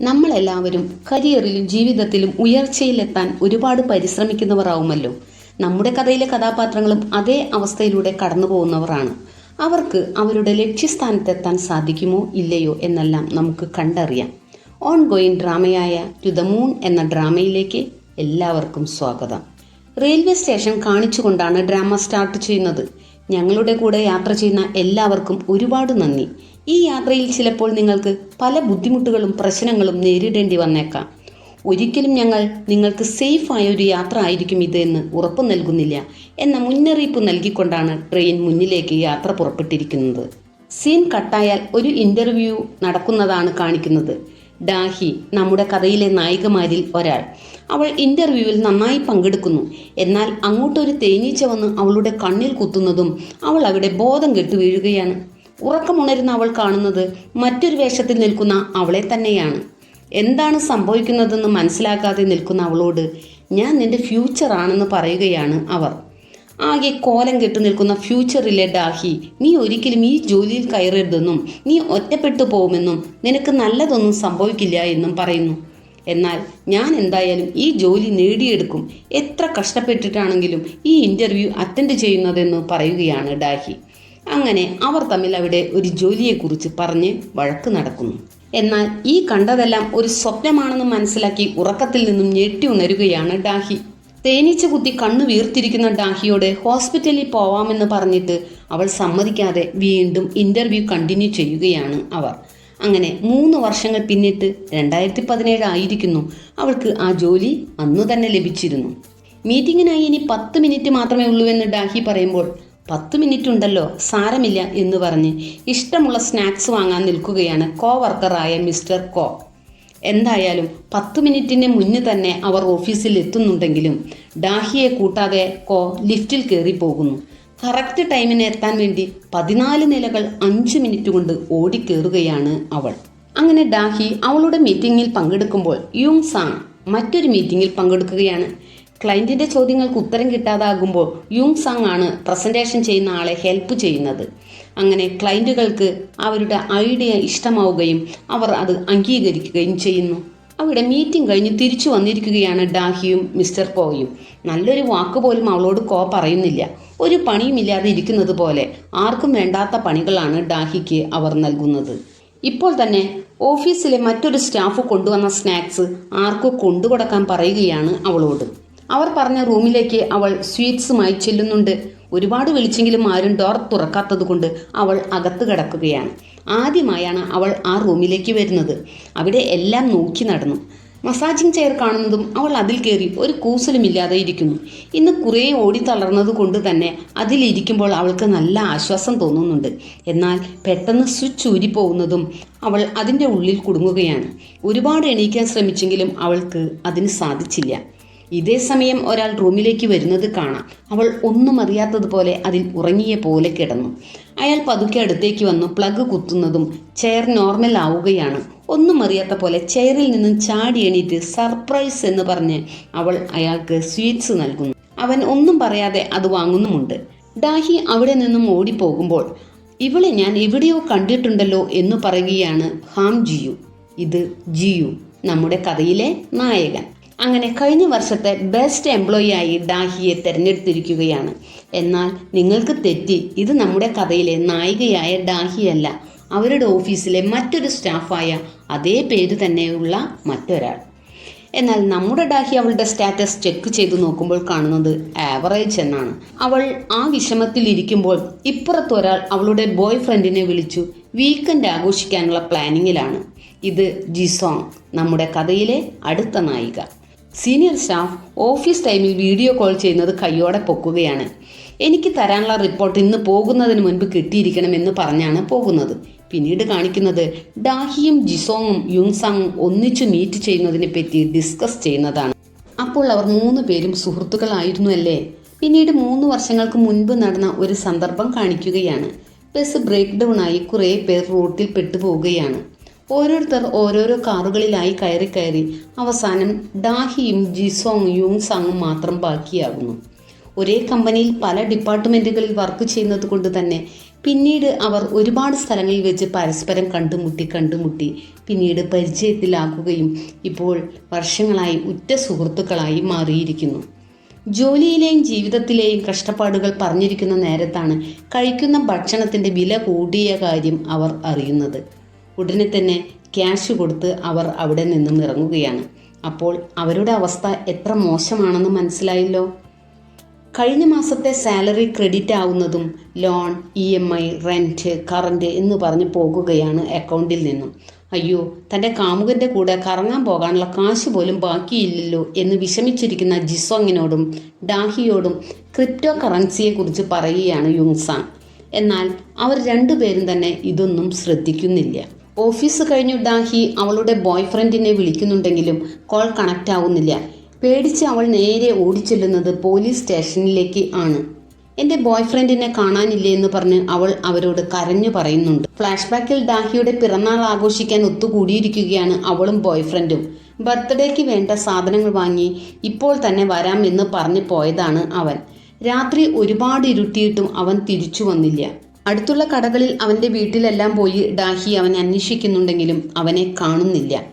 നമ്മളെല്ലാവരും കരിയറിലും ജീവിതത്തിലും ഉയർച്ചയിലെത്താൻ ഒരുപാട് പരിശ്രമിക്കുന്നവർ ആവുമല്ലോ നമ്മുടെ കഥയിലെ കഥാപാത്രങ്ങളും അതേ അവസ്ഥയിലൂടെ കടന്നു പോകുന്നവരാണ് അവർക്ക് അവരുടെ ലക്ഷ്യസ്ഥാനത്തെത്താൻ സാധിക്കുമോ ഇല്ലയോ എന്നെല്ലാം നമുക്ക് കണ്ടറിയാം. ഓൺ ഗോയിങ് ഡ്രാമയായ ടു മൂൺ എന്ന ഡ്രാമയിലേക്ക് എല്ലാവർക്കും സ്വാഗതം. റെയിൽവേ സ്റ്റേഷൻ കാണിച്ചുകൊണ്ടാണ് ഡ്രാമ സ്റ്റാർട്ട് ചെയ്യുന്നത്. ഞങ്ങളുടെ കൂടെ യാത്ര ചെയ്യുന്ന എല്ലാവർക്കും ഒരുപാട് നന്ദി. ഈ യാത്രയിൽ ചിലപ്പോൾ നിങ്ങൾക്ക് പല ബുദ്ധിമുട്ടുകളും പ്രശ്നങ്ങളും നേരിടേണ്ടി വന്നേക്കാം. ഒരിക്കലും ഞങ്ങൾ നിങ്ങൾക്ക് സേഫ് ആയ ഒരു യാത്ര ആയിരിക്കും ഇത് എന്ന് ഉറപ്പു നൽകുന്നില്ല എന്ന മുന്നറിയിപ്പ് നൽകിക്കൊണ്ടാണ് ട്രെയിൻ മുന്നിലേക്ക് യാത്ര പുറപ്പെട്ടിരിക്കുന്നത്. സീൻ കട്ടായാൽ ഒരു ഇന്റർവ്യൂ നടക്കുന്നതാണ് കാണിക്കുന്നത്. ഡാഹി നമ്മുടെ കഥയിലെ നായികമാരിൽ ഒരാൾ. അവൾ ഇന്റർവ്യൂവിൽ നന്നായി പങ്കെടുക്കുന്നു. എന്നാൽ അങ്ങോട്ടൊരു തേനീച്ച വന്ന് അവളുടെ കണ്ണിൽ കുത്തുന്നതും അവൾ അവിടെ ബോധം കെട്ടു വീഴുകയാണ് ഉറക്കമുണരുന്ന അവൾ കാണുന്നത് മറ്റൊരു വേഷത്തിൽ നിൽക്കുന്ന അവളെ തന്നെയാണ്. എന്താണ് സംഭവിക്കുന്നതെന്ന് മനസ്സിലാക്കാതെ നിൽക്കുന്ന അവളോട് ഞാൻ നിന്റെ ഫ്യൂച്ചർ ആണെന്ന് പറയുകയാണ് അവർ. ആകെ കോലം കെട്ടു നിൽക്കുന്ന ഫ്യൂച്ചറിലെ ഡാഹി? നീ ഒരിക്കലും ഈ ജോലിയിൽ കയറരുതെന്നും നീ ഒറ്റപ്പെട്ടു പോകുമെന്നും നിനക്ക് നല്ലതൊന്നും സംഭവിക്കില്ല എന്നും പറയുന്നു. എന്നാൽ ഞാൻ എന്തായാലും ഈ ജോലി നേടിയെടുക്കും. എത്ര കഷ്ടപ്പെട്ടിട്ടാണെങ്കിലും ഈ ഇന്റർവ്യൂ അറ്റൻഡ് ചെയ്യുന്നതെന്ന് പറയുകയാണ് ഡാഹി. അങ്ങനെ അവർ തമ്മിൽ അവിടെ ഒരു ജോലിയെക്കുറിച്ച് പറഞ്ഞ് വഴക്ക് നടക്കുന്നു. എന്നാൽ ഈ കണ്ടതെല്ലാം ഒരു സ്വപ്നമാണെന്ന് മനസ്സിലാക്കി ഉറക്കത്തിൽ നിന്നും ഞെട്ടി ഉണരുകയാണ് ഡാഹി. തേനീച്ച കുത്തി കണ്ണു വീർത്തിരിക്കുന്ന ഡാഹിയോട് ഹോസ്പിറ്റലിൽ പോവാമെന്ന് പറഞ്ഞിട്ട് അവൾ സമ്മതിക്കാതെ വീണ്ടും ഇന്റർവ്യൂ കണ്ടിന്യൂ ചെയ്യുകയാണ് അവർ. അങ്ങനെ മൂന്ന് വർഷങ്ങൾ പിന്നിട്ട് രണ്ടായിരത്തി പതിനേഴ് ആയിരിക്കുന്നു അവൾക്ക് ആ ജോലി അന്നു തന്നെ ലഭിച്ചിരുന്നു. മീറ്റിങ്ങിനായി ഇനി പത്ത് മിനിറ്റ് മാത്രമേ ഉള്ളൂ എന്ന് ഡാഹി പറയുമ്പോൾ പത്ത് മിനിറ്റ് ഉണ്ടല്ലോ സാരമില്ല എന്ന് പറഞ്ഞ് ഇഷ്ടമുള്ള സ്നാക്സ് വാങ്ങാൻ നിൽക്കുകയാണ് കോ വർക്കറായ മിസ്റ്റർ കോ. എന്തായാലും പത്ത് മിനിറ്റിന് മുന്നേ തന്നെ അവർ ഓഫീസിൽ എത്തുന്നുണ്ടെങ്കിലും ഡാഹിയെ കൂട്ടാതെ കോ ലിഫ്റ്റിൽ കയറി പോകുന്നു. കറക്റ്റ് ടൈമിന് എത്താൻ വേണ്ടി പതിനാല് നിലകൾ അഞ്ച് മിനിറ്റ് കൊണ്ട് ഓടിക്കേറുകയാണ് അവൾ. അങ്ങനെ ഡാഹി അവളുടെ മീറ്റിംഗിൽ പങ്കെടുക്കുമ്പോൾ യുങ് സാങ് മറ്റൊരു മീറ്റിംഗിൽ പങ്കെടുക്കുകയാണ്. ക്ലയന്റിന്റെ ചോദ്യങ്ങൾക്ക് ഉത്തരം കിട്ടാതാകുമ്പോൾ യുങ് സാങ് ആണ് പ്രസന്റേഷൻ ചെയ്യുന്ന ആളെ ഹെൽപ്പ് ചെയ്യുന്നത്. അങ്ങനെ ക്ലയന്റുകൾക്ക് അവരുടെ ഐഡിയ ഇഷ്ടമാവുകയും അവർ അത് അംഗീകരിക്കുകയും ചെയ്യുന്നു. അവിടെ മീറ്റിംഗ് കഴിഞ്ഞ് തിരിച്ചു വന്നിരിക്കുകയാണ് ഡാഹിയും മിസ്റ്റർ കോയും നല്ലൊരു വാക്ക് പോലും അവളോട് കോ പറയുന്നില്ല. ഒരു പണിയുമില്ലാതെ ഇരിക്കുന്നത് പോലെ ആർക്കും വേണ്ടാത്ത പണികളാണ് ഡാഹിക്ക് അവർ നൽകുന്നത്. ഇപ്പോൾ തന്നെ ഓഫീസിലെ മറ്റൊരു സ്റ്റാഫ് കൊണ്ടുവന്ന സ്നാക്സ് ആർക്കും കൊണ്ടുകൊടുക്കാൻ പറയുകയാണ് അവളോട്. അവർ പറഞ്ഞ റൂമിലേക്ക് അവൾ സ്വീറ്റ്സുമായി ചെല്ലുന്നുണ്ട്. ഒരുപാട് വിളിച്ചെങ്കിലും ആരും ഡോർ തുറക്കാത്തതുകൊണ്ട് അവൾ അകത്ത് കിടക്കുകയാണ്. ആദ്യമായാണ് അവൾ ആ റൂമിലേക്ക് വരുന്നത്. അവിടെ എല്ലാം നോക്കി നടന്നു. മസാജിങ് ചെയർ കാണുന്നതും അവൾ അതിൽ കയറി ഒരു കൂസലുമില്ലാതെ ഇരിക്കുന്നു. ഇന്ന് കുറേ ഓടി തളർന്നത് കൊണ്ട് തന്നെ അതിലിരിക്കുമ്പോൾ അവൾക്ക് നല്ല ആശ്വാസം തോന്നുന്നുണ്ട്. എന്നാൽ പെട്ടെന്ന് സ്വിച്ച് ഊരിപ്പോകുന്നതും അവൾ അതിന്റെ ഉള്ളിൽ കുടുങ്ങുകയാണ്. ഒരുപാട് എണീക്കാൻ ശ്രമിച്ചെങ്കിലും അവൾക്ക് അതിന് സാധിച്ചില്ല. ഇതേ സമയം ഒരാൾ റൂമിലേക്ക് വരുന്നത് കാണാം. അവൾ ഒന്നും അറിയാത്തതുപോലെ അതിൽ ഉറങ്ങിയ പോലെ കിടന്നു. അയാൾ പതുക്കെ അടുത്തേക്ക് വന്നു പ്ലഗ് കുത്തുന്നതും ചെയർ നോർമൽ ആവുകയാണ്. ഒന്നും അറിയാത്ത പോലെ ചെയറിൽ നിന്നും ചാടി എണീറ്റ് സർപ്രൈസ് എന്ന് പറഞ്ഞ് അവൾ അയാൾക്ക് സ്വീറ്റ്സ് നൽകുന്നു. അവൻ ഒന്നും പറയാതെ അത് വാങ്ങുന്നുമുണ്ട്. ഡാഹി അവിടെ നിന്നും ഓടിപ്പോകുമ്പോൾ ഇവളെ ഞാൻ എവിടെയോ കണ്ടിട്ടുണ്ടല്ലോ എന്ന് പറയുകയാണ് ഹാം ജിയു. ഇത് ജിയു നമ്മുടെ കഥയിലെ നായകൻ. അങ്ങനെ കഴിഞ്ഞ വർഷത്തെ ബെസ്റ്റ് എംപ്ലോയി ആയി ഡാഹിയെ തിരഞ്ഞെടുത്തിരിക്കുകയാണ്. എന്നാൽ നിങ്ങൾക്ക് തെറ്റി ഇത് നമ്മുടെ കഥയിലെ നായികയായ ഡാഹിയല്ല അവരുടെ ഓഫീസിലെ മറ്റൊരു സ്റ്റാഫായ അതേ പേര് തന്നെയുള്ള മറ്റൊരാൾ. എന്നാൽ നമ്മുടെ ഡാഹി അവളുടെ സ്റ്റാറ്റസ് ചെക്ക് ചെയ്തു നോക്കുമ്പോൾ കാണുന്നത് ആവറേജ് എന്നാണ്. അവൾ ആ വിഷമത്തിൽ ഇരിക്കുമ്പോൾ ഇപ്പുറത്തൊരാൾ അവളുടെ ബോയ് ഫ്രണ്ടിനെ വിളിച്ചു വീക്കെൻഡ് ആഘോഷിക്കാനുള്ള പ്ലാനിങ്ങിലാണ് ഇത് ജിസോങ് നമ്മുടെ കഥയിലെ അടുത്ത നായിക. സീനിയർ സ്റ്റാഫ് ഓഫീസ് ടൈമിൽ വീഡിയോ കോൾ ചെയ്യുന്നത് കയ്യോടെ പൊക്കുകയാണ്. എനിക്ക് തരാനുള്ള റിപ്പോർട്ട് ഇന്ന് പോകുന്നതിന് മുൻപ് കിട്ടിയിരിക്കണം എന്ന് പറഞ്ഞാണ് പോകുന്നത്. പിന്നീട് കാണിക്കുന്നത് ഡാഹിയും ജിസോങ്ങും യുങ്സാങ്ങും ഒന്നിച്ചു മീറ്റ് ചെയ്യുന്നതിനെ പറ്റി ഡിസ്കസ് ചെയ്യുന്നതാണ്. അപ്പോൾ അവർ മൂന്ന് പേരും സുഹൃത്തുക്കളായിരുന്നു അല്ലേ? പിന്നീട് മൂന്ന് വർഷങ്ങൾക്ക് മുൻപ് നടന്ന ഒരു സന്ദർഭം കാണിക്കുകയാണ്. ബസ് ബ്രേക്ക് ഡൗൺ ആയി കുറേ പേർ റോട്ടിൽ പെട്ടുപോവുകയാണ്. ഓരോരുത്തർ ഓരോരോ കാറുകളിലായി കയറി കയറി അവസാനം ഡാഹിയും ജിസോങ് യുങ്സാങ്ങും മാത്രം ബാക്കിയാകുന്നു. ഒരേ കമ്പനിയിൽ പല ഡിപ്പാർട്ട്മെന്റുകളിൽ വർക്ക് ചെയ്യുന്നത് കൊണ്ട് തന്നെ പിന്നീട് അവർ ഒരുപാട് സ്ഥലങ്ങളിൽ വെച്ച് പരസ്പരം കണ്ടുമുട്ടി കണ്ടുമുട്ടി. പിന്നീട് പരിചയത്തിലാക്കുകയും ഇപ്പോൾ വർഷങ്ങളായി ഉറ്റ സുഹൃത്തുക്കളായി മാറിയിരിക്കുന്നു. ജോലിയിലെയും ജീവിതത്തിലെയും കഷ്ടപ്പാടുകൾ പറഞ്ഞിരിക്കുന്ന നേരത്താണ് കഴിക്കുന്ന ഭക്ഷണത്തിന്റെ വില കൂടിയ കാര്യം അവർ അറിയുന്നത്. ഉടനെ തന്നെ ക്യാഷ് കൊടുത്ത് അവർ അവിടെ നിന്നും ഇറങ്ങുകയാണ്. അപ്പോൾ അവരുടെ അവസ്ഥ എത്ര മോശമാണെന്ന് മനസ്സിലായല്ലോ? കഴിഞ്ഞ മാസത്തെ salary credit ആവുന്നതും loan E M I rent current എന്ന് പറഞ്ഞ് പോകുകയാണ് അക്കൗണ്ടിൽ നിന്നും. അയ്യോ തന്റെ കാമുകന്റെ കൂടെ കറങ്ങാൻ പോകാനുള്ള കാശ് പോലും ബാക്കിയില്ലല്ലോ എന്ന് വിഷമിച്ചിരിക്കുന്ന ജിസോങ്ങിനോടും ഡാഹിയോടും ക്രിപ്റ്റോ കറൻസിയെക്കുറിച്ച് പറയുകയാണ് യുങ്സാങ്. എന്നാൽ അവർ രണ്ടുപേരും തന്നെ ഇതൊന്നും ശ്രദ്ധിക്കുന്നില്ല. ഓഫീസ് കഴിഞ്ഞു ഡാഹി അവളുടെ ബോയ്ഫ്രണ്ടിനെ വിളിക്കുന്നുണ്ടെങ്കിലും കോൾ കണക്റ്റ് ആവുന്നില്ല പേടിച്ച് അവൾ നേരെ ഓടിച്ചെല്ലുന്നത് പോലീസ് സ്റ്റേഷനിലേക്ക് ആണ്. എന്റെ ബോയ് ഫ്രണ്ടിനെ കാണാനില്ലേ എന്ന് പറഞ്ഞ് അവൾ അവരോട് കരഞ്ഞു പറയുന്നുണ്ട്. ഫ്ലാഷ് ബാക്കിൽ ഡാഹിയുടെ പിറന്നാൾ ആഘോഷിക്കാൻ ഒത്തുകൂടിയിരിക്കുകയാണ് അവളും ബോയ്ഫ്രണ്ടും. ബർത്ത്ഡേക്ക് വേണ്ട സാധനങ്ങൾ വാങ്ങി ഇപ്പോൾ തന്നെ വരാം എന്ന് പറഞ്ഞു പോയതാണ് അവൻ. രാത്രി ഒരുപാട് ഇരുട്ടിയിട്ടും അവൻ തിരിച്ചു വന്നില്ല. അടുത്തുള്ള കടകളിൽ അവന്റെ വീട്ടിലെല്ലാം പോയി ഡാഹി അവനെ അന്വേഷിക്കുന്നുണ്ടെങ്കിലും അവനെ കാണുന്നില്ല.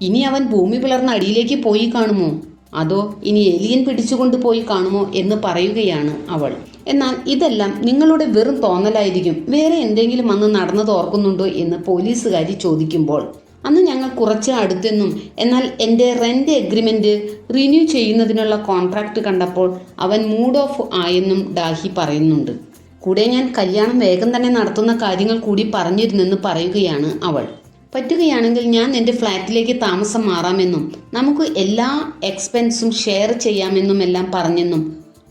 ഇനി അവൻ ഭൂമി പിളർന്ന അടിയിലേക്ക് പോയി കാണുമോ? അതോ ഇനി എലിയൻ പിടിച്ചുകൊണ്ട് പോയി കാണുമോ എന്ന് പറയുകയാണ് അവൾ. എന്നാൽ ഇതെല്ലാം നിങ്ങളുടെ വെറും തോന്നലായിരിക്കും. വേറെ എന്തെങ്കിലും അന്ന് നടന്നത് ഓർക്കുന്നുണ്ടോ എന്ന് പോലീസുകാരി ചോദിക്കുമ്പോൾ അന്ന് ഞങ്ങൾ കുറച്ച് അടുത്തെന്നും എന്നാൽ എന്റെ റെന്റ് എഗ്രിമെന്റ് റിന്യൂ ചെയ്യുന്നതിനുള്ള കോൺട്രാക്ട് കണ്ടപ്പോൾ അവൻ മൂഡ് ഓഫ് ആയെന്നും ഡാഹി പറയുന്നുണ്ട്. കൂടെ ഞാൻ കല്യാണം വേഗം തന്നെ നടത്തുന്ന കാര്യങ്ങൾ കൂടി പറഞ്ഞിരുന്നെന്ന് പറയുകയാണ് അവൾ. പറ്റുകയാണെങ്കിൽ ഞാൻ എന്റെ ഫ്ലാറ്റിലേക്ക് താമസം മാറാമെന്നും നമുക്ക് എല്ലാ എക്സ്പെൻസും ഷെയർ ചെയ്യാമെന്നും എല്ലാം പറഞ്ഞെന്നും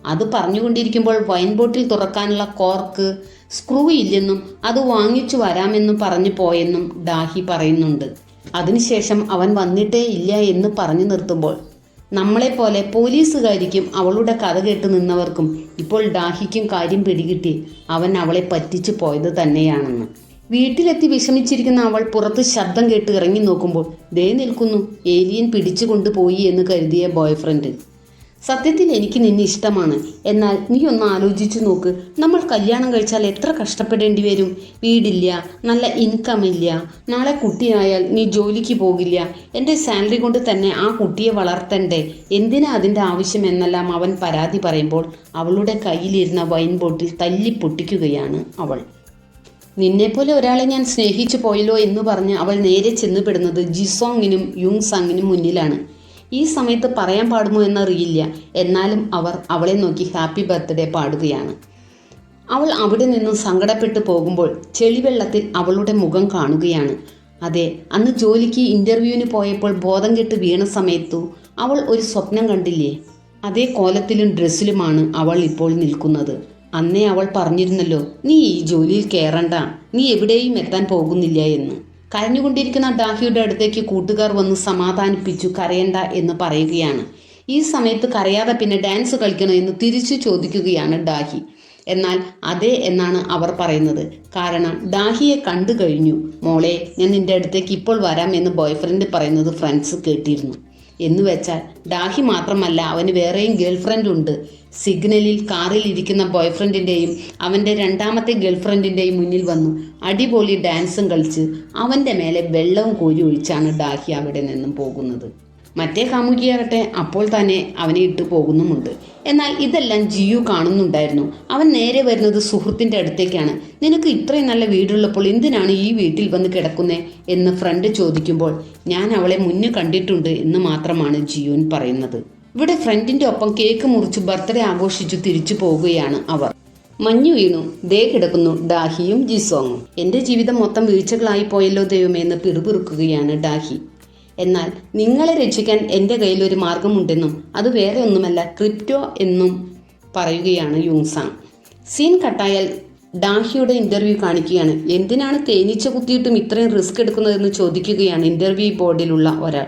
അത് പറഞ്ഞുകൊണ്ടിരിക്കുമ്പോൾ വൈൻ ബോട്ടിൽ തുറക്കാനുള്ള കോർക്ക് സ്ക്രൂ ഇല്ലെന്നും അത് വാങ്ങിച്ചു വരാമെന്നും പറഞ്ഞു പോയെന്നും ഡാഹി പറയുന്നുണ്ട്. അതിനുശേഷം അവൻ വന്നിട്ടേ ഇല്ല എന്ന് പറഞ്ഞു നിർത്തുമ്പോൾ നമ്മളെപ്പോലെ പോലീസുകാരിക്കും അവളുടെ കഥ കേട്ട് നിന്നവർക്കും ഇപ്പോൾ ഡാഹിക്കും കാര്യം പിടികിട്ടി. അവൻ അവളെ പറ്റിച്ചു പോയത് തന്നെയാണെന്ന്. വീട്ടിലെത്തി വിഷമിച്ചിരിക്കുന്ന അവൾ പുറത്ത് ശബ്ദം കേട്ട് ഇറങ്ങി നോക്കുമ്പോൾ ദേ നിൽക്കുന്നു. ഏലിയൻ പിടിച്ചു കൊണ്ടുപോയി എന്ന് കരുതിയ ബോയ്ഫ്രണ്ട്. സത്യത്തിൽ എനിക്ക് നിന്നെ ഇഷ്ടമാണ്. എന്നാൽ നീ ഒന്ന് ആലോചിച്ചു നോക്ക്. നമ്മൾ കല്യാണം കഴിച്ചാൽ എത്ര കഷ്ടപ്പെടേണ്ടി വരും? വീടില്ല നല്ല ഇൻകം ഇല്ല. നാളെ കുട്ടിയായാൽ നീ ജോലിക്ക് പോകില്ല. എന്റെ സാലറി കൊണ്ട് തന്നെ ആ കുട്ടിയെ വളർത്തണ്ടേ? എന്തിനാ അതിന്റെ ആവശ്യം എന്നെല്ലാം അവൻ പരാതി പറയുമ്പോൾ അവളുടെ കയ്യിലിരുന്ന വൈൻ ബോട്ടിൽ തല്ലി പൊട്ടിക്കുകയാണ് അവൾ. നിന്നെപ്പോലെ ഒരാളെ ഞാൻ സ്നേഹിച്ചു പോയല്ലോ എന്ന് പറഞ്ഞ് അവൾ നേരെ ചെന്നുപെടുന്നത് ജിസോങ്ങിനും യുങ് സാങ്ങിനും മുന്നിലാണ്. ഈ സമയത്ത് പറയാൻ പാടുമോ എന്നറിയില്ല. എന്നാലും അവർ അവളെ നോക്കി ഹാപ്പി ബർത്ത്ഡേ പാടുകയാണ്. അവൾ അവിടെ നിന്നും സങ്കടപ്പെട്ടു പോകുമ്പോൾ ചെളിവെള്ളത്തിൽ അവളുടെ മുഖം കാണുകയാണ്. അതെ അന്ന് ജോലിക്ക് ഇന്റർവ്യൂവിന് പോയപ്പോൾ ബോധം കെട്ട് വീണ സമയത്തു അവൾ ഒരു സ്വപ്നം കണ്ടില്ലേ? അതേ കോലത്തിലും ഡ്രസ്സിലുമാണ് അവൾ ഇപ്പോൾ നിൽക്കുന്നത്. അന്നേ അവൾ പറഞ്ഞിരുന്നല്ലോ നീ ഈ ജോലിയിൽ കയറണ്ട നീ എവിടെയും എത്താൻ പോകുന്നില്ല എന്ന്. കരഞ്ഞുകൊണ്ടിരിക്കുന്ന ഡാഹിയുടെ അടുത്തേക്ക് കൂട്ടുകാർ വന്ന് സമാധാനിപ്പിച്ചു കരയണ്ട എന്ന് പറയുകയാണ്. ഈ സമയത്ത് കരയാതെ പിന്നെ ഡാൻസ് കളിക്കണോ എന്ന് തിരിച്ചു ചോദിക്കുകയാണ് ഡാഹി. എന്നാൽ അതെ എന്നാണ് അവർ പറയുന്നത്. കാരണം ഡാഹിയെ കണ്ടു കഴിഞ്ഞു. മോളെ ഞാൻ നിന്റെ അടുത്തേക്ക് ഇപ്പോൾ വരാം എന്ന് ബോയ്ഫ്രണ്ട് പറയുന്നത് ഫ്രണ്ട്സ് കേട്ടിരുന്നു. എന്ന് വെച്ചാൽ ഡാഹി മാത്രമല്ല അവന് വേറെയും ഗേൾഫ്രണ്ട് ഉണ്ട്. സിഗ്നലിൽ കാറിൽ ഇരിക്കുന്ന ബോയ്ഫ്രണ്ടിന്റെയും അവന്റെ രണ്ടാമത്തെ ഗേൾഫ്രണ്ടിന്റെയും മുന്നിൽ വന്നു. അടിപൊളി ഡാൻസും കളിച്ച് അവന്റെ മേലെ വെള്ളവും കോരി ഒഴിച്ചാണ് ഡാഹി അവിടെ നിന്നും പോകുന്നത്. മറ്റേ കാമുകിയാകട്ടെ അപ്പോൾ തന്നെ അവനെ ഇട്ടു പോകുന്നുമുണ്ട്. എന്നാൽ ഇതെല്ലാം ജിയു കാണുന്നുണ്ടായിരുന്നു. അവൻ നേരെ വരുന്നത് സുഹൃത്തിന്റെ അടുത്തേക്കാണ്. നിനക്ക് ഇത്രയും നല്ല വീടുള്ളപ്പോൾ എന്തിനാണ് ഈ വീട്ടിൽ വന്ന് കിടക്കുന്നേ? എന്ന് ഫ്രണ്ട് ചോദിക്കുമ്പോൾ ഞാൻ അവളെ മുന്നേ കണ്ടിട്ടുണ്ട് എന്ന് മാത്രമാണ് ജിയുൻ പറയുന്നത്. ഇവിടെ ഫ്രണ്ടിന്റെ ഒപ്പം കേക്ക് മുറിച്ച് ബർത്ത്ഡേ ആഘോഷിച്ചു തിരിച്ചു പോവുകയാണ് അവർ. മഞ്ഞു വീണു. ദേ കിടക്കുന്നു. ഡാഹിയും ജിസോങ്ങും. എന്റെ ജീവിതം മൊത്തം വീഴ്ചകളായി പോയല്ലോ ദൈവമേ എന്ന് പിറുപിറുക്കുകയാണ് ഡാഹി. എന്നാൽ നിങ്ങളെ രക്ഷിക്കാൻ എന്റെ കയ്യിൽ ഒരു മാർഗമുണ്ടെന്നും അത് വേറെ ഒന്നുമല്ല ക്രിപ്റ്റോ എന്നും പറയുകയാണ് യുങ്സാങ്. സീൻ കട്ടായാൽ ഡാഹിയുടെ ഇന്റർവ്യൂ കാണിക്കുകയാണ്. എന്തിനാണ് തേനീച്ച കുത്തിയിട്ടും ഇത്രയും റിസ്ക് എടുക്കുന്നതെന്ന് ചോദിക്കുകയാണ് ഇന്റർവ്യൂ ബോർഡിലുള്ള ഒരാൾ.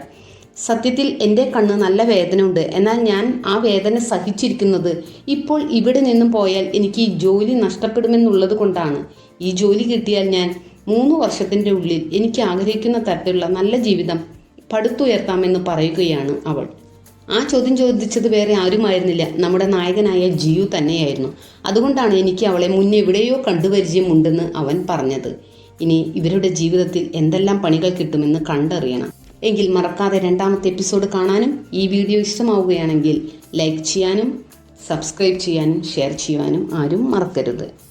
സത്യത്തിൽ എന്റെ കണ്ണ് നല്ല വേദന ഉണ്ട് എന്നാൽ ഞാൻ ആ വേദന സഹിച്ചിരിക്കുന്നത് ഇപ്പോൾ ഇവിടെ നിന്നും പോയാൽ എനിക്ക് ഈ ജോലി നഷ്ടപ്പെടുമെന്നുള്ളത് കൊണ്ടാണ്. ഈ ജോലി കിട്ടിയാൽ ഞാൻ മൂന്ന് വർഷത്തിന്റെ ഉള്ളിൽ എനിക്ക് ആഗ്രഹിക്കുന്ന തരത്തിലുള്ള നല്ല ജീവിതം പടുത്തുയർത്താമെന്ന് പറയുകയാണ് അവൾ. ആ ചോദ്യം ചോദിച്ചത് വേറെ ആരുമായിരുന്നില്ല. നമ്മുടെ നായകനായ ജിയു തന്നെയായിരുന്നു. അതുകൊണ്ടാണ് എനിക്ക് അവളെ മുന്നേ എവിടെയോ കണ്ടുപരിചയമുണ്ടെന്ന് അവൻ പറഞ്ഞത്. ഇനി ഇവരുടെ ജീവിതത്തിൽ എന്തെല്ലാം പണികൾ കിട്ടുമെന്ന് കണ്ടറിയണം. എങ്കിൽ മറക്കാതെ രണ്ടാമത്തെ എപ്പിസോഡ് കാണാനും ഈ വീഡിയോ ഇഷ്ടമാവുകയാണെങ്കിൽ ലൈക്ക് ചെയ്യാനും സബ്സ്ക്രൈബ് ചെയ്യാനും ഷെയർ ചെയ്യുവാനും ആരും മറക്കരുത്.